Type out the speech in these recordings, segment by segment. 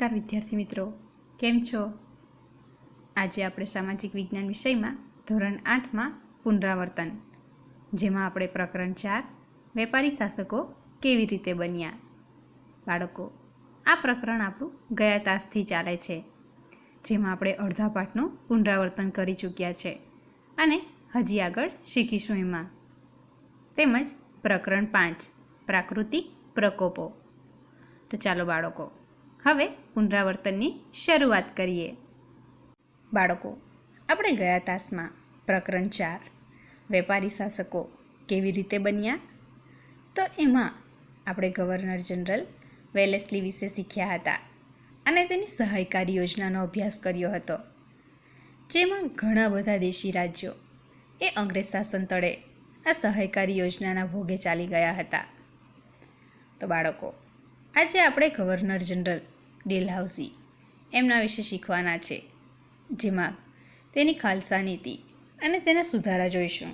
નમસ્કાર, વિદ્યાર્થી મિત્રો. કેમ છો? આજે આપણે સામાજિક વિજ્ઞાન વિષયમાં ધોરણ આઠમાં પુનરાવર્તન, જેમાં આપણે પ્રકરણ ચાર, વેપારી શાસકો કેવી રીતે બન્યા? બાળકો, આ પ્રકરણ આપણું ગયા તાસથી ચાલે છે, જેમાં આપણે અડધા પાઠનું પુનરાવર્તન કરી ચૂક્યા છે અને હજી આગળ શીખીશું એમાં. તેમજ પ્રકરણ પાંચ, પ્રાકૃતિક પ્રકોપો. તો ચાલો બાળકો હવે પુનરાવર્તનની શરૂઆત કરીએ. બાળકો, આપણે ગયા તાસમાં પ્રકરણ ચાર, વેપારી શાસકો કેવી રીતે બન્યા? તો એમાં આપણે ગવર્નર જનરલ વેલેસ્લી વિશે શીખ્યા હતા અને તેની સહાયકારી યોજનાનો અભ્યાસ કર્યો હતો. જેમાં ઘણા બધા દેશી રાજ્યો એ અંગ્રેજ શાસન તળે આ સહાયકારી યોજનાના ભોગે ચાલી ગયા હતા. તો બાળકો આજે આપણે ગવર્નર જનરલ ડેલહાઉસી એમના વિશે શીખવાના છે. જેમાં તેની ખાલસા નીતિ અને તેના સુધારા જોઈશું.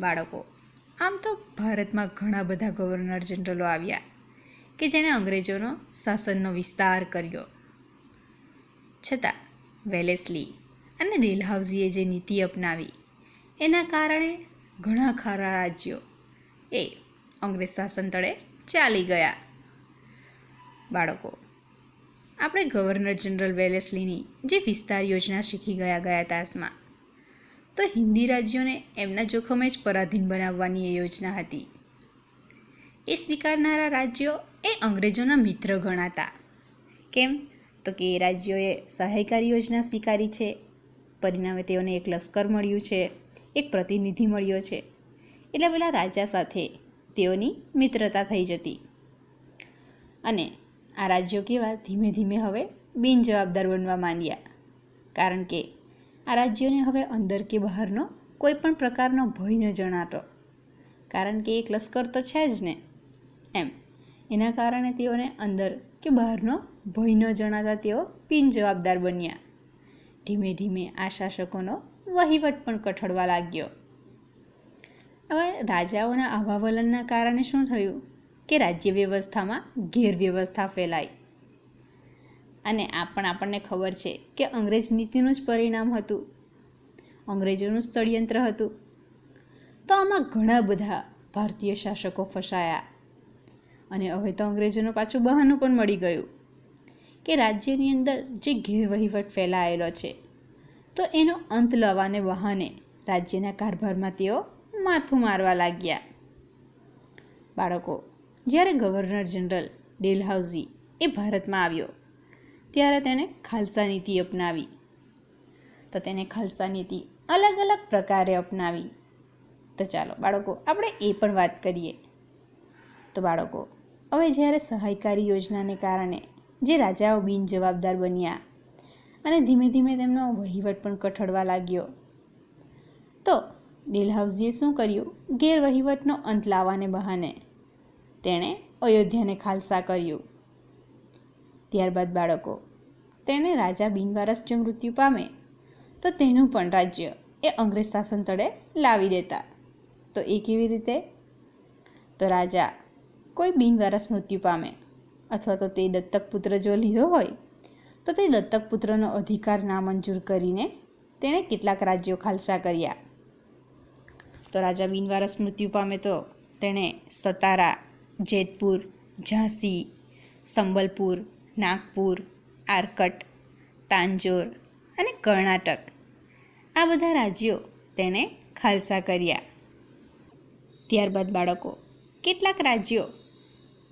બાળકો, આમ તો ભારતમાં ઘણા બધા ગવર્નર જનરલો આવ્યા કે જેણે અંગ્રેજોનો શાસનનો વિસ્તાર કર્યો. છતાં વેલેસલી અને ડેલહાઉસીએ જે નીતિ અપનાવી, એના કારણે ઘણા ખરા રાજ્યો એ અંગ્રેજ શાસન તળે ચાલી ગયા. બાળકો. આપણે ગવર્નર જનરલ વેલેસલીની જે વિસ્તાર યોજના શીખી ગયા ગયા તાસમાં. તો હિન્દી રાજ્યોને એમના જોખમે જ પરાધીન બનાવવાની એ યોજના હતી. એ સ્વીકારનારા રાજ્યો એ અંગ્રેજોના મિત્ર ગણાતા. કેમ? તો કે એ રાજ્યોએ સહાયકારી યોજના સ્વીકારી છે. પરિણામે તેઓને એક લશ્કર મળ્યું છે. એક પ્રતિનિધિ મળ્યો છે. એટલે પેલા રાજા સાથે તેઓની મિત્રતા થઈ જતી. અને આ રાજ્યો કેવા ધીમે ધીમે હવે બિનજવાબદાર બનવા માંડ્યા. કારણ કે આ રાજ્યોને હવે અંદર કે બહારનો કોઈ પણ પ્રકારનો ભય ન જણાતો. કારણ કે એક લશ્કર તો છે જ ને. એમ. એના કારણે તેઓને અંદર કે બહારનો ભય ન જણાતા તેઓ બિનજવાબદાર બન્યા. ધીમે ધીમે આ શાસકોનો વહીવટ પણ કઠડવા લાગ્યો. હવે રાજાઓના આવા વલણના કારણે શું થયું? કે રાજ્ય વ્યવસ્થામાં ગેરવ્યવસ્થા ફેલાઈ અને આ પણ આપણને ખબર છે કે અંગ્રેજ નીતિનું જ પરિણામ હતું. અંગ્રેજોનું ષડયંત્ર હતું. તો આમાં ઘણા બધા ભારતીય શાસકો ફસાયા. અને હવે તો અંગ્રેજોનું પાછું બહાનું પણ મળી ગયું કે રાજ્યની અંદર જે ગેરવહીવટ ફેલાયેલો છે, તો એનો અંત લાવવાને બહાને રાજ્યના કારભારમાં તેઓ માથું મારવા લાગ્યા. બાળકો જ્યારે ગવર્નર જનરલ ડેલહાઉઝી એ ભારતમાં આવ્યો, ત્યારે તેણે ખાલસા નીતિ અપનાવી. તો તેને ખાલસા નીતિ અલગ અલગ પ્રકારે અપનાવી. તો ચાલો, બાળકો, આપણે એ પણ વાત કરીએ. તો બાળકો, હવે જ્યારે સહાયકારી યોજનાને કારણે જે રાજાઓ બિનજવાબદાર બન્યા અને ધીમે ધીમે તેમનો વહીવટ પણ કઠડવા લાગ્યો, તો ડેલહાઉઝીએ શું કર્યું? ગેરવહીવટનો અંત લાવવાને બહાને તેણે અયોધ્યાને ખાલસા કર્યું. ત્યારબાદ બાળકો, તેણે રાજા બિનવારસ જો મૃત્યુ પામે, તો તેનું પણ રાજ્ય એ અંગ્રેજ શાસન તળે લાવી દેતા. તો એ કેવી રીતે? તો રાજા, કોઈ બિનવારસ મૃત્યુ પામે અથવા તો તે દત્તક પુત્ર જો લીધો હોય, તો તે દત્તક પુત્રનો અધિકાર નામંજૂર કરીને તેણે કેટલાક રાજ્યો ખાલસા કર્યા. તો રાજા બિનવારસ મૃત્યુ પામે તો તેણે સતારા જેતપુર, ઝાંસી, સંબલપુર, નાગપુર, આરકટ, તાંજોર અને કર્ણાટક. આ બધા રાજ્યો તેણે ખાલસા કર્યા. ત્યારબાદ બાળકો, કેટલાક રાજ્યો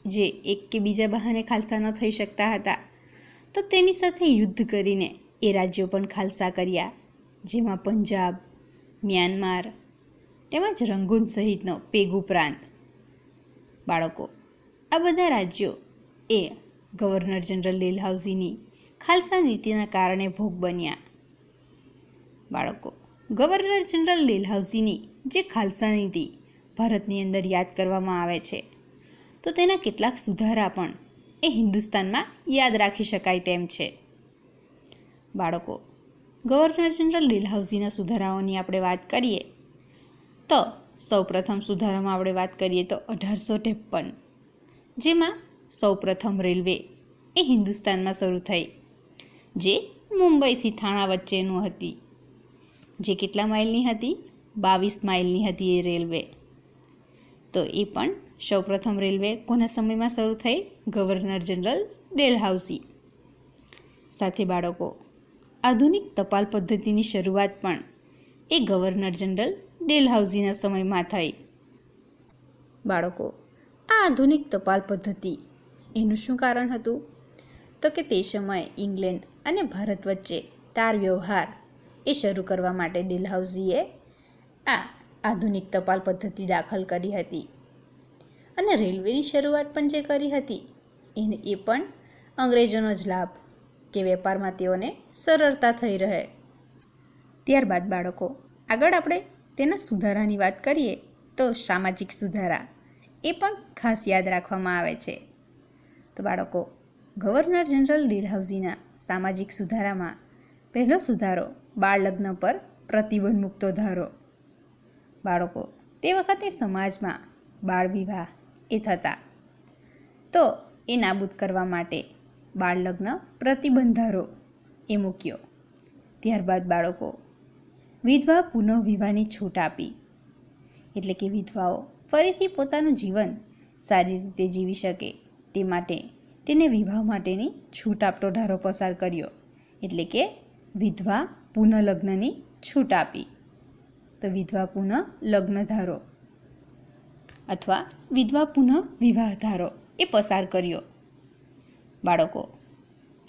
જે એક કે બીજા બહાને ખાલસા ન થઈ શકતા હતા, તો તેની સાથે યુદ્ધ કરીને એ રાજ્યો પણ ખાલસા કર્યા, જેમાં પંજાબ, મ્યાનમાર તેમજ રંગૂન સહિતનો પેગુ પ્રાંત બાળકો. આ બધા રાજ્યો એ ગવર્નર જનરલ ડેલહાઉસીની ખાલસા નીતિના કારણે ભોગ બન્યા. બાળકો, ગવર્નર જનરલ ડેલહાઉસીની જે ખાલસા નીતિ ભારતની અંદર યાદ કરવામાં આવે છે, તો તેના કેટલાક સુધારા પણ એ હિન્દુસ્તાનમાં યાદ રાખી શકાય તેમ છે. બાળકો, ગવર્નર જનરલ લીલહાઉઝીના સુધારાઓની આપણે વાત કરીએ, તો સૌપ્રથમ સુધારામાં આપણે વાત કરીએ તો અઢારસો ત્રેપન, જેમાં સૌપ્રથમ રેલવે એ હિન્દુસ્તાનમાં શરૂ થઈ, જે મુંબઈથી થાણા વચ્ચેનું હતી. જે કેટલા માઇલની હતી? બાવીસ માઇલની હતી એ રેલવે. તો એ પણ સૌપ્રથમ રેલવે કોના સમયમાં શરૂ થઈ? ગવર્નર જનરલ ડેલહાઉસી સાથે બાળકો, આધુનિક ટપાલ પદ્ધતિની શરૂઆત પણ એ ગવર્નર જનરલ ડેલહાઉસીના સમયમાં થઈ. બાળકો, આ આધુનિક ટપાલ પદ્ધતિ, એનું શું કારણ હતું? તો કે તે સમયે ઇંગ્લેન્ડ અને ભારત વચ્ચે તાર વ્યવહાર એ શરૂ કરવા માટે ડેલહાઉસીએ આ આધુનિક ટપાલ પદ્ધતિ દાખલ કરી હતી. અને રેલવેની શરૂઆત પણ જે કરી હતી, એને એ પણ અંગ્રેજોનો જ લાભ કે વેપારમાં તેઓને સરળતા થઈ રહે. ત્યારબાદ બાળકો, આગળ આપણે તેના સુધારાની વાત કરીએ તો સામાજિક સુધારા, એ પણ ખાસ યાદ રાખવામાં આવે છે. તો બાળકો, ગવર્નર જનરલ ડીલહાઉસીના સામાજિક સુધારામાં પહેલો સુધારો બાળ લગ્ન પર પ્રતિબંધ મૂકતો ધારો. બાળકો, તે વખતે સમાજમાં બાળ વિવાહ એ થતા. તો એ નાબૂદ કરવા માટે બાળ લગ્ન પ્રતિબંધ ધારો એ મૂક્યો. ત્યારબાદ બાળકો વિધવા પુનઃ વિવાહની છૂટ આપી. એટલે કે વિધવાઓ ફરીથી પોતાનું જીવન સારી રીતે જીવી શકે તે માટે તેને વિવાહ માટેની છૂટ આપતો ધારો પસાર કર્યો. એટલે કે વિધવા પુનઃલગ્નની છૂટ આપી. તો વિધવા પુનઃ લગ્ન ધારો અથવા વિધવા પુનઃ વિવાહ ધારો એ પસાર કર્યો. બાળકો,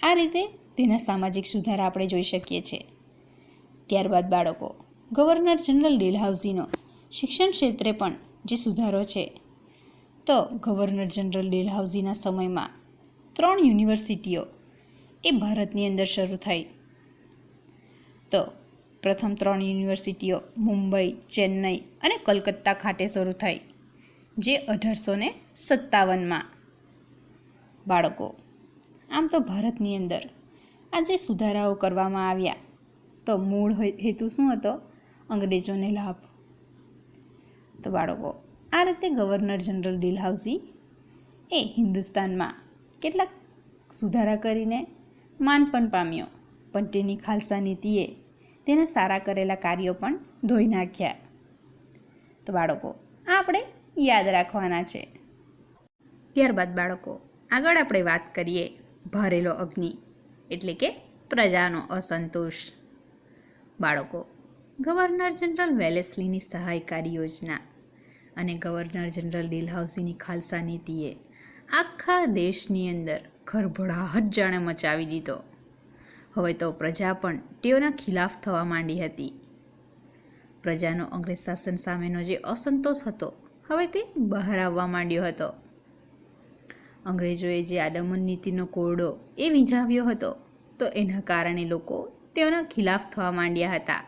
આ રીતે તેના સામાજિક સુધારા આપણે જોઈ શકીએ છીએ. ત્યારબાદ બાળકો. ગવર્નર જનરલ ડેલહાઉસીનો શિક્ષણ ક્ષેત્રે પણ જે સુધારો છે. તો ગવર્નર જનરલ ડેલહાઉસીના સમયમાં ત્રણ યુનિવર્સિટીઓ એ ભારતની અંદર શરૂ થઈ. તો પ્રથમ ત્રણ યુનિવર્સિટીઓ મુંબઈ, ચેન્નઈ અને કલકત્તા ખાતે શરૂ થઈ, જે અઢારસો ને સત્તાવનમાં. બાળકો, આમ તો ભારતની અંદર આ જે સુધારાઓ કરવામાં આવ્યા. તો મૂળ હેતુ શું હતો? અંગ્રેજોને લાભ. તો બાળકો, આ રીતે ગવર્નર જનરલ ડીલહાઉસી એ હિન્દુસ્તાનમાં કેટલાક સુધારા કરીને માન પણ પામ્યો. પણ તેની ખાલસા નીતિએ તેના સારા કરેલા કાર્યો પણ ધોઈ નાખ્યા. તો બાળકો, આ આપણે યાદ રાખવાના છે. ત્યારબાદ બાળકો, આગળ આપણે વાત કરીએ ભરેલો અગ્નિ, એટલે કે પ્રજાનો અસંતોષ. બાળકો. ગવર્નર જનરલ વેલેસ્લીની સહાયકારી યોજના અને ગવર્નર જનરલ ડીલહાઉસીની ખાલસા નીતિએ આખા દેશની અંદર ખરભડાહટ જાણે મચાવી દીધો. હવે તો પ્રજા પણ તેઓના ખિલાફ થવા માંડી હતી. પ્રજાનો અંગ્રેજ શાસન સામેનો જે અસંતોષ હતો, હવે તે બહાર આવવા માંડ્યો હતો. અંગ્રેજોએ જે આડમન નીતિનો કોરડો એ વીંઝાવ્યો હતો, તો એના કારણે લોકો તેઓના ખિલાફ થવા માંડ્યા હતા.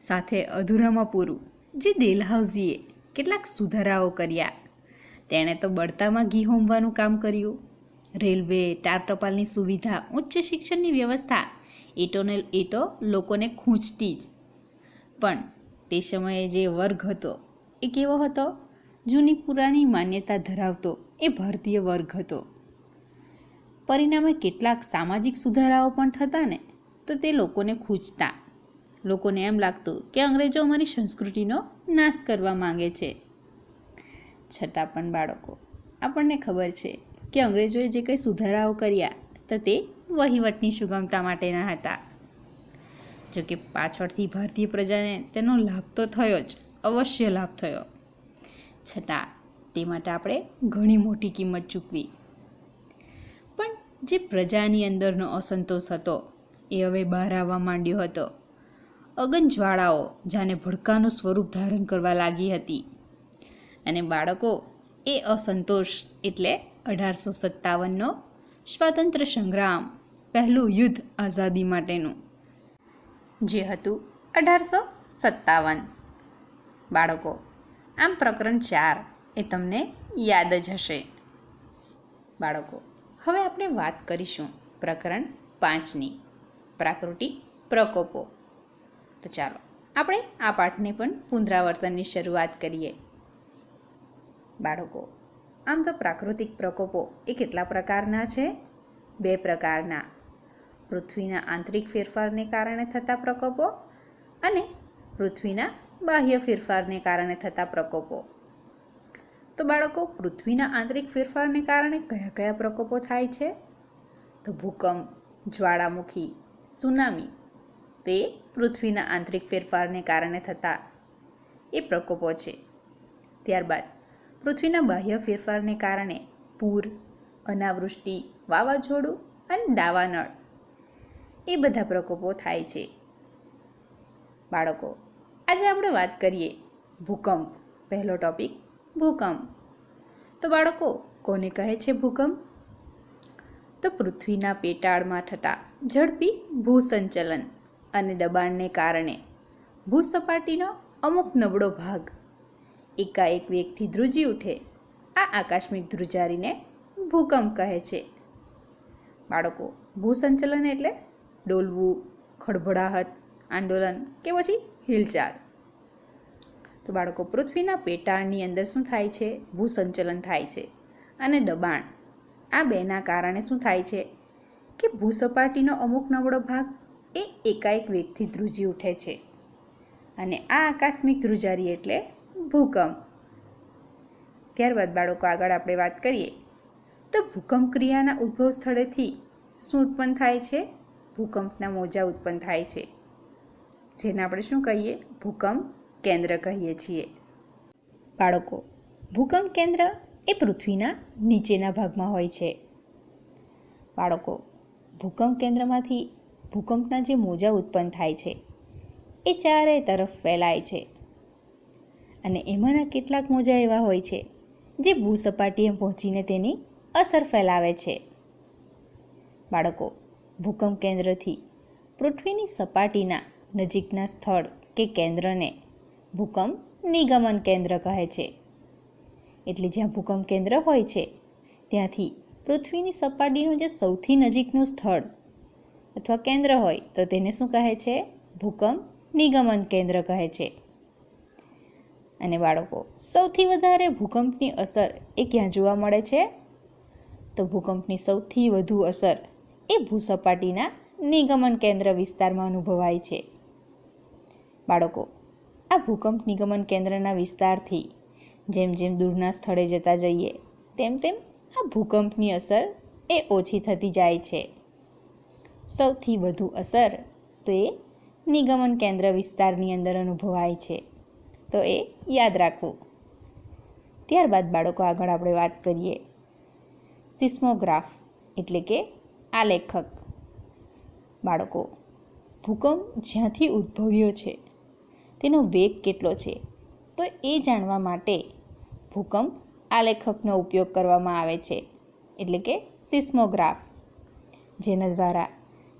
સાથે અધૂરામાં પૂરું, જે દેલહાઉઝીએ કેટલાક સુધારાઓ કર્યા. તેણે તો બળતામાં ઘી હોમવાનું કામ કર્યું. રેલવે, ટાર સુવિધા, ઉચ્ચ શિક્ષણની વ્યવસ્થા એ તો એ તો લોકોને ખૂંચતી જ. પણ તે સમયે જે વર્ગ હતો, એ કેવો હતો? જૂની પુરાણી માન્યતા ધરાવતો એ ભારતીય વર્ગ હતો. પરિણામે કેટલાક સામાજિક સુધારાઓ પણ થતા ને તો તે લોકોને ખૂંચતા. લોકોને એમ લાગતું કે અંગ્રેજો અમારી સંસ્કૃતિનો નાશ કરવા માંગે છે. છતાં પણ બાળકો, આપણને ખબર છે કે અંગ્રેજોએ જે કંઈ સુધારાઓ કર્યા, તો તે વહીવટની સુગમતા માટેના હતા. જોકે પાછળથી ભારતીય પ્રજાને તેનો લાભ તો થયો જ, અવશ્ય લાભ થયો. છતાં તે માટે આપણે ઘણી મોટી કિંમત ચૂકવી. પણ જે પ્રજાની અંદરનો અસંતોષ હતો એ હવે બહાર આવવા માંડ્યો હતો. અગનજ્વાળાઓ, જાને ભડકાનું સ્વરૂપ ધારણ કરવા લાગી હતી. અને બાળકો, એ અસંતોષ એટલે અઢારસો સત્તાવનનો સ્વાતંત્ર્ય સંગ્રામ, પહેલું યુદ્ધ આઝાદી માટેનું, જે હતું અઢારસો સત્તાવન. બાળકો, આમ પ્રકરણ ચાર એ તમને યાદ જ હશે. બાળકો, હવે આપણે વાત કરીશું પ્રકરણ પાંચની. પ્રાકૃતિક પ્રકોપો. તો ચાલો, આપણે આ પાઠને પણ પુનરાવર્તનની શરૂઆત કરીએ. બાળકો, આમ તો પ્રાકૃતિક પ્રકોપો એ કેટલા પ્રકારના છે? બે પ્રકારના. પૃથ્વીના આંતરિક ફેરફારને કારણે થતા પ્રકોપો અને પૃથ્વીના બાહ્ય ફેરફારને કારણે થતા પ્રકોપો. તો બાળકો, પૃથ્વીના આંતરિક ફેરફારને કારણે કયા કયા પ્રકોપો થાય છે? તો ભૂકંપ, જ્વાળામુખી સુનામી. તે પૃથ્વીના આંતરિક ફેરફારને કારણે થતા એ પ્રકોપો છે. ત્યારબાદ, પૃથ્વીના બાહ્ય ફેરફારને કારણે પૂર, અનાવૃષ્ટિ, વાવાઝોડું અને દાવાનળ એ બધા પ્રકોપો થાય છે. બાળકો, આજે આપણે વાત કરીએ ભૂકંપ. પહેલો ટોપિક, ભૂકંપ. તો બાળકો, કોને કહે છે ભૂકંપ? તો પૃથ્વીના પેટાળમાં થતા ઝડપી ભૂસંચલન અને દબાણને કારણે ભૂસપાટીનો અમુક નબળો ભાગ એકાએક વેગથી ધ્રુજી ઉઠે. આ આકસ્મિક ધ્રુજારીને ભૂકંપ કહે છે. બાળકો, ભૂસંચલન એટલે ડોલવું, ખડભડાહટ, આંદોલન કે પછી હિલચાલ. તો બાળકો, પૃથ્વીના પેટાળની અંદર શું થાય છે? ભૂસંચલન થાય છે અને દબાણ. આ બેના કારણે શું થાય છે? કે ભૂસપાટીનો અમુક નબળો ભાગ એ એકાએક વેગથી ધ્રુજી ઉઠે છે. અને આ આકસ્મિક ધ્રુજારી એટલે ભૂકંપ. ત્યારબાદ બાળકો આગળ આપણે વાત કરીએ. તો ભૂકંપ ક્રિયાના ઉદ્ભવ સ્થળેથી શું ઉત્પન્ન થાય છે? ભૂકંપના મોજા ઉત્પન્ન થાય છે. જેને આપણે શું કહીએ? ભૂકંપ કેન્દ્ર કહીએ છીએ. બાળકો, ભૂકંપ કેન્દ્ર એ પૃથ્વીના નીચેના ભાગમાં હોય છે. બાળકો, ભૂકંપ કેન્દ્રમાંથી ભૂકંપના જે મોજા ઉત્પન્ન થાય છે, એ ચારે તરફ ફેલાય છે. અને એમાંના કેટલાક મોજા એવા હોય છે, જે ભૂસપાટીએ પહોંચીને તેની અસર ફેલાવે છે. બાળકો, ભૂકંપ કેન્દ્રથી પૃથ્વીની સપાટીના નજીકના સ્થળ કે કેન્દ્રને ભૂકંપ નિગમન કેન્દ્ર કહે છે. એટલે જ્યાં ભૂકંપ કેન્દ્ર હોય છે, ત્યાંથી પૃથ્વીની સપાટીનું જે સૌથી નજીકનું સ્થળ અથવા કેન્દ્ર હોય, તો તેને શું કહે છે? ભૂકંપ નિગમન કેન્દ્ર કહે છે. અને બાળકો, સૌથી વધારે ભૂકંપની અસર એ ક્યાં જોવા મળે છે? તો ભૂકંપની સૌથી વધુ અસર એ ભૂસપાટીના નિગમન કેન્દ્ર વિસ્તારમાં અનુભવાય છે. બાળકો, આ ભૂકંપ નિગમન કેન્દ્રના વિસ્તારથી જેમ જેમ દૂરના સ્થળે જતા જઈએ, તેમ તેમ આ ભૂકંપની અસર એ ઓછી થતી જાય છે. સૌથી વધુ અસર તો એ નિગમન કેન્દ્ર વિસ્તારની અંદર અનુભવાય છે. તો એ યાદ રાખવું. ત્યારબાદ બાળકો આગળ આપણે વાત કરીએ. સિસ્મોગ્રાફ એટલે કે આલેખક બાળકો, ભૂકંપ જ્યાંથી ઉદ્ભવ્યો છે, તેનો વેગ કેટલો છે? તો એ જાણવા માટે ભૂકંપ આલેખકનો ઉપયોગ કરવામાં આવે છે, એટલે કે સિસ્મોગ્રાફ, જેના દ્વારા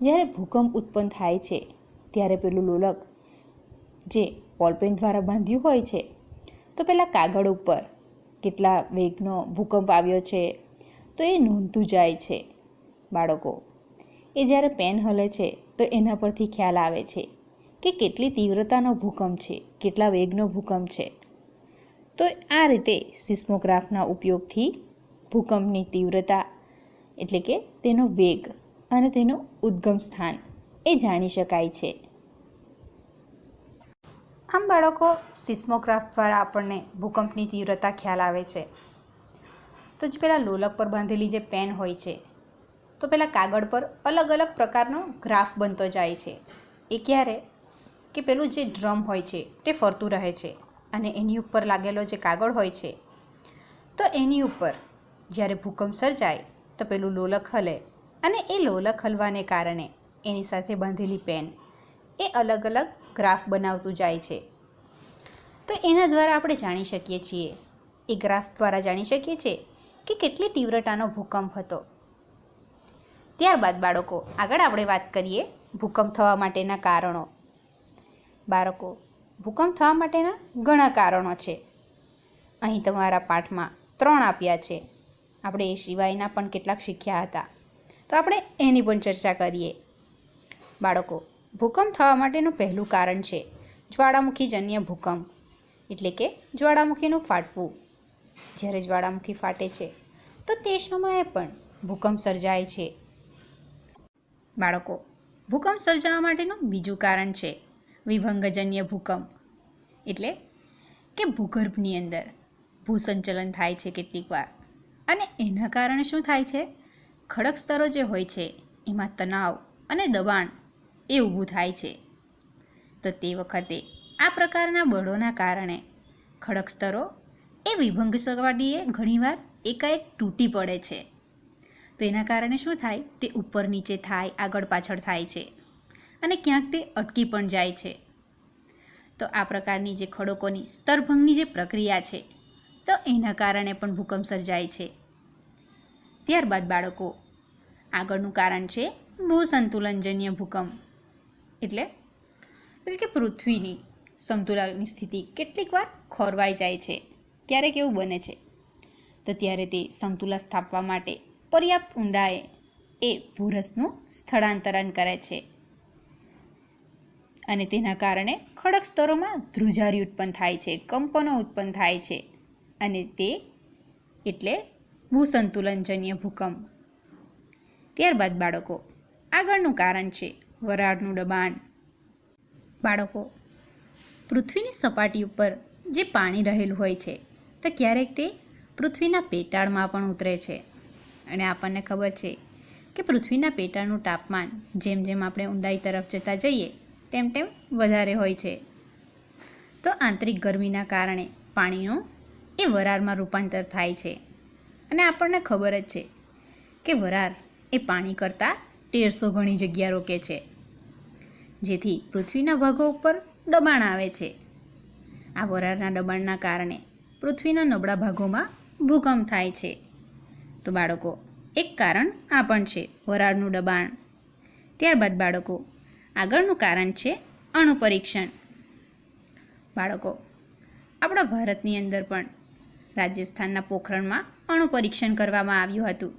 જ્યારે ભૂકંપ ઉત્પન્ન થાય છે, ત્યારે પેલું લોલક જે બોલપેન દ્વારા બાંધ્યું હોય છે, તો પહેલાં કાગળ ઉપર કેટલા વેગનો ભૂકંપ આવ્યો છે, તો એ નોંધતું જાય છે. બાળકો, એ જ્યારે પેન હલે છે, તો એના પરથી ખ્યાલ આવે છે. કે કેટલી તીવ્રતાનો ભૂકંપ છે, કેટલા વેગનો ભૂકંપ છે. તો આ રીતે સિસ્મોગ્રાફના ઉપયોગથી ભૂકંપની તીવ્રતા એટલે કે તેનો વેગ અને તેનું ઉદ્ગમ સ્થાન એ જાણી શકાય છે. આમ બાળકો, સિસ્મોગ્રાફ દ્વારા આપણને ભૂકંપની તીવ્રતા ખ્યાલ આવે છે. તો જે પહેલાં લોલક પર બાંધેલી જે પેન હોય છે, તો પહેલાં કાગળ પર અલગ અલગ પ્રકારનો ગ્રાફ બનતો જાય છે. એ ક્યારે? કે પેલું જે ડ્રમ હોય છે, તે ફરતું રહે છે અને એની ઉપર લાગેલો જે કાગળ હોય છે. તો એની ઉપર જ્યારે ભૂકંપ સર્જાય, તો પેલું લોલક હલે અને એ લોલક હલવાને કારણે એની સાથે બાંધેલી પેન એ અલગ અલગ ગ્રાફ બનાવતું જાય છે. તો એના દ્વારા આપણે જાણી શકીએ છીએ, એ ગ્રાફ દ્વારા જાણી શકીએ છીએ કે કેટલી તીવ્રતાનો ભૂકંપ હતો. ત્યારબાદ બાળકો, આગળ આપણે વાત કરીએ ભૂકંપ થવા માટેના કારણો. બાળકો, ભૂકંપ થવા માટેના ઘણા કારણો છે. અહીં તમારા પાઠમાં ત્રણ આપ્યા છે. આપણે એ સિવાયના પણ કેટલાક શીખ્યા હતા. તો આપણે એની પણ ચર્ચા કરીએ. બાળકો, ભૂકંપ થવા માટેનું પહેલું કારણ છે જ્વાળામુખીજન્ય ભૂકંપ, એટલે કે જ્વાળામુખીનું ફાટવું. જ્યારે જ્વાળામુખી ફાટે છે, તો તે સમયે પણ ભૂકંપ સર્જાય છે. બાળકો, ભૂકંપ સર્જાવા માટેનું બીજું કારણ છે વિભંગજન્ય ભૂકંપ. એટલે કે ભૂગર્ભની અંદર ભૂસંચલન થાય છે કેટલીક વાર. અને એના કારણે શું થાય છે? ખડક સ્તરો જે હોય છે, એમાં તણાવ અને દબાણ એ ઊભું થાય છે. તો તે વખતે આ પ્રકારના બળોના કારણે ખડક સ્તરો એ વિભંગ સપાટીએ ઘણીવાર એકાએક તૂટી પડે છે. તો એના કારણે શું થાય? તે ઉપર નીચે થાય, આગળ પાછળ થાય છે. અને ક્યાંક તે અટકી પણ જાય છે. તો આ પ્રકારની જે ખડકોની સ્તરભંગની જે પ્રક્રિયા છે, તો એના કારણે પણ ભૂકંપ સર્જાય છે. ત્યારબાદ બાળકો, આગળનું કારણ છે ભૂસંતુલનજન્ય ભૂકંપ. એટલે કે પૃથ્વીની સંતુલનની સ્થિતિ કેટલીક વાર ખોરવાઈ જાય છે. ક્યારેક એવું બને છે. તો ત્યારે તે સંતુલન સ્થાપવા માટે પર્યાપ્ત ઊંડાએ એ ભૂરસનું સ્થળાંતરણ કરે છે. અને તેના કારણે ખડક સ્તરોમાં ધ્રુજારી ઉત્પન્ન થાય છે, કંપનો ઉત્પન્ન થાય છે અને તે એટલે ભૂસંતુલનજન્ય ભૂકંપ. ત્યારબાદ બાળકો, આગળનું કારણ છે વરાળનું દબાણ. બાળકો, પૃથ્વીની સપાટી ઉપર જે પાણી રહેલું હોય છે, તો ક્યારેક તે પૃથ્વીના પેટાળમાં પણ ઉતરે છે. અને આપણને ખબર છે કે પૃથ્વીના પેટાળનું તાપમાન જેમ જેમ આપણે ઊંડાઈ તરફ જતા જઈએ તેમ તેમ વધારે હોય છે. તો આંતરિક ગરમીના કારણે પાણીનું એ વરાળમાં રૂપાંતર થાય છે. અને આપણને ખબર જ છે કે વરાળ એ પાણી કરતાં તેરસો ઘણી જગ્યા રોકે છે. જેથી પૃથ્વીના ભાગો ઉપર દબાણ આવે છે. આ વરાળના દબાણના કારણે પૃથ્વીના નબળા ભાગોમાં ભૂકંપ થાય છે. તો બાળકો, એક કારણ આ પણ છે વરાળનું દબાણ. ત્યારબાદ બાળકો આગળનું કારણ છે અણુ પરીક્ષણ બાળકો, આપણા ભારતની અંદર પણ રાજસ્થાનના પોખરણમાં અણુ પરીક્ષણ કરવામાં આવ્યું હતું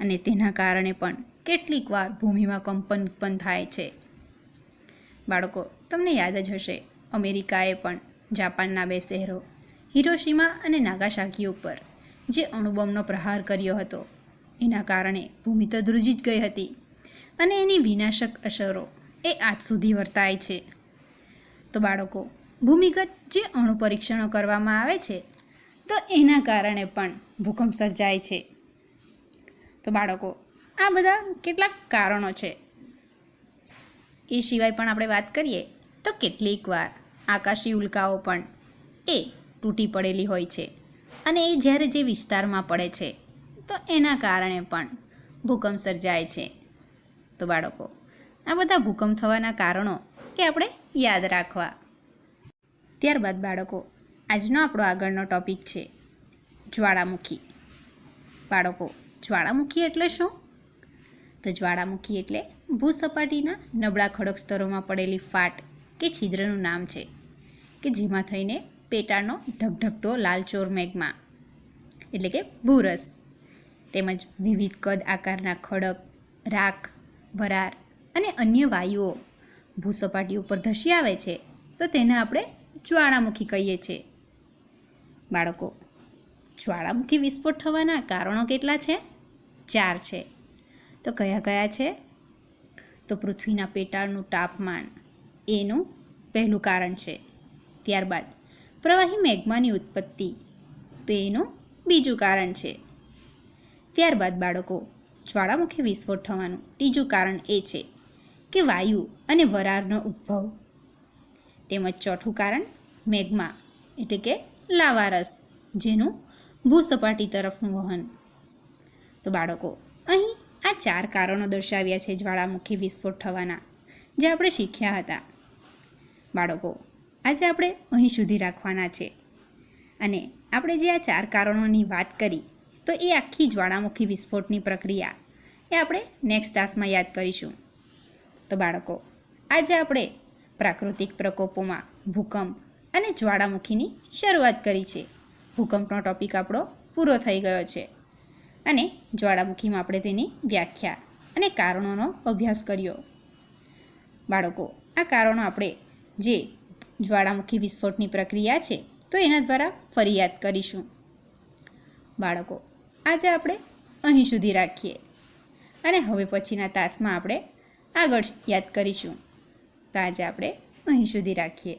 અને તેના કારણે પણ કેટલીક વાર ભૂમિમાં કંપન ઉત્પન્ન થાય છે. બાળકો, તમને યાદ જ હશે, અમેરિકાએ પણ જાપાનના બે શહેરો, હિરોશીમા અને નાગાશાકી ઉપર જે અણુબોમ્બનો પ્રહાર કર્યો હતો, એના કારણે ભૂમિ તો ધ્રુજી જ ગઈ હતી અને એની વિનાશક અસરો એ આજ સુધી વર્તાય છે. તો બાળકો, ભૂમિગત જે અણુ પરીક્ષણો કરવામાં આવે છે, તો એના કારણે પણ ભૂકંપ સર્જાય છે. તો બાળકો, આ બધા કેટલાક કારણો છે. એ સિવાય પણ આપણે વાત કરીએ, તો કેટલીક વાર આકાશી ઉલ્કાઓ પણ એ તૂટી પડેલી હોય છે અને એ જ્યારે જે વિસ્તારમાં પડે છે, તો એના કારણે પણ ભૂકંપ સર્જાય છે. તો બાળકો આ બધા ભૂકંપ થવાના કારણો એ આપણે યાદ રાખવા. ત્યારબાદ બાળકો, આજનો આપણો આગળનો ટોપિક છે જ્વાળામુખી. બાળકો, જ્વાળામુખી એટલે શું? તો જ્વાળામુખી એટલે ભૂસપાટીના નબળા ખડક સ્તરોમાં પડેલી ફાટ કે છિદ્રનું નામ છે, કે જેમાં થઈને પેટાળનો ઢગઢગટો લાલચોર મેઘમા, એટલે કે ભૂરસ, તેમજ વિવિધ કદ આકારના ખડક, રાખ વરાર અને અન્ય વાયુઓ ભૂસપાટી ઉપર ધસી આવે છે, તો તેને આપણે જ્વાળામુખી કહીએ છીએ. બાળકો, જ્વાળામુખી વિસ્ફોટ થવાના કારણો કેટલા છે? ચાર છે. તો કયા કયા છે? તો પૃથ્વીના પેટાળનું તાપમાન, એનું પહેલું કારણ છે. ત્યારબાદ, પ્રવાહી મેઘમાની ઉત્પત્તિ, તો એનું બીજું કારણ છે. ત્યારબાદ બાળકો, જ્વાળામુખી વિસ્ફોટ થવાનું ત્રીજું કારણ એ છે. કે વાયુ અને વરાળનો ઉદ્ભવ. તેમજ ચોથું કારણ મેઘમા એટલે કે લાવારસ, જેનું ભૂસપાટી તરફનું વહન. તો બાળકો, અહીં આ ચાર કારણો દર્શાવ્યા છે જ્વાળામુખી વિસ્ફોટ થવાના, જે આપણે શીખ્યા હતા. બાળકો, આજે આપણે અહીં સુધી રાખવાના છે. અને આપણે જે આ ચાર કારણોની વાત કરી, તો એ આખી જ્વાળામુખી વિસ્ફોટની પ્રક્રિયા, એ આપણે નેક્સ્ટ ક્લાસમાં યાદ કરીશું. તો બાળકો. આજે આપણે પ્રાકૃતિક પ્રકોપોમાં ભૂકંપ અને જ્વાળામુખીની શરૂઆત કરી છે. ભૂકંપનો ટોપિક આપણો પૂરો થઈ ગયો છે. અને જ્વાળામુખીમાં આપણે તેની વ્યાખ્યા અને કારણોનો અભ્યાસ કર્યો. બાળકો, આ કારણો આપણે જે જ્વાળામુખી વિસ્ફોટની પ્રક્રિયા છે, તો એના દ્વારા ફરિયાદ કરીશું. બાળકો, આજે આપણે અહીં સુધી રાખીએ. અને હવે પછીના તાસમાં આપણે આગળ યાદ કરીશું તો આજે આપણે અહીં સુધી રાખીએ.